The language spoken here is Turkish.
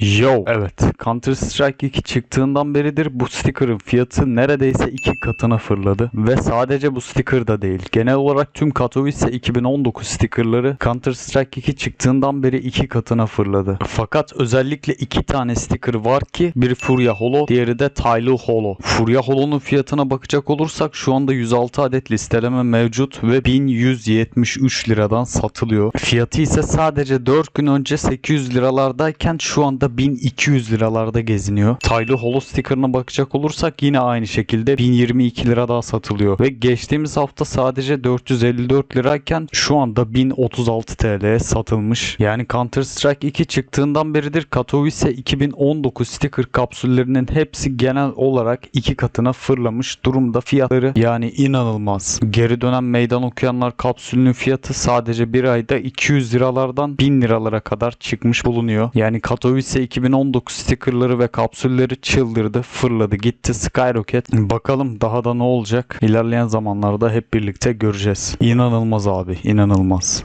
Yo evet Counter Strike 2 çıktığından beridir bu sticker'ın fiyatı neredeyse iki katına fırladı. Ve sadece bu sticker da değil. Genel olarak tüm Katowice 2019 stickerları Counter Strike 2 çıktığından beri iki katına fırladı. Fakat özellikle iki tane sticker var ki biri Furia Holo diğeri de Tylo Holo. Furia Holo'nun fiyatına bakacak olursak şu anda 106 adet listeleme mevcut ve 1173 liradan satılıyor. Fiyatı ise sadece 4 gün önce 800 liralardayken şu anda 1200 liralarda geziniyor. Taylı Holo sticker'ına bakacak olursak yine aynı şekilde 1022 lira daha satılıyor. Ve geçtiğimiz hafta sadece 454 lirayken şu anda 1036 TL'ye satılmış. Yani Counter Strike 2 çıktığından beridir Katowice 2019 sticker kapsüllerinin hepsi genel olarak iki katına fırlamış durumda fiyatları yani inanılmaz. Geri dönen meydan okuyanlar kapsülünün fiyatı sadece bir ayda 200 liralardan 1000 liralara kadar çıkmış bulunuyor. Yani Katowice 2019 stickerları ve kapsülleri çıldırdı, fırladı, gitti Skyrocket. Bakalım daha da ne olacak? İlerleyen zamanlarda hep birlikte göreceğiz. İnanılmaz abi, inanılmaz.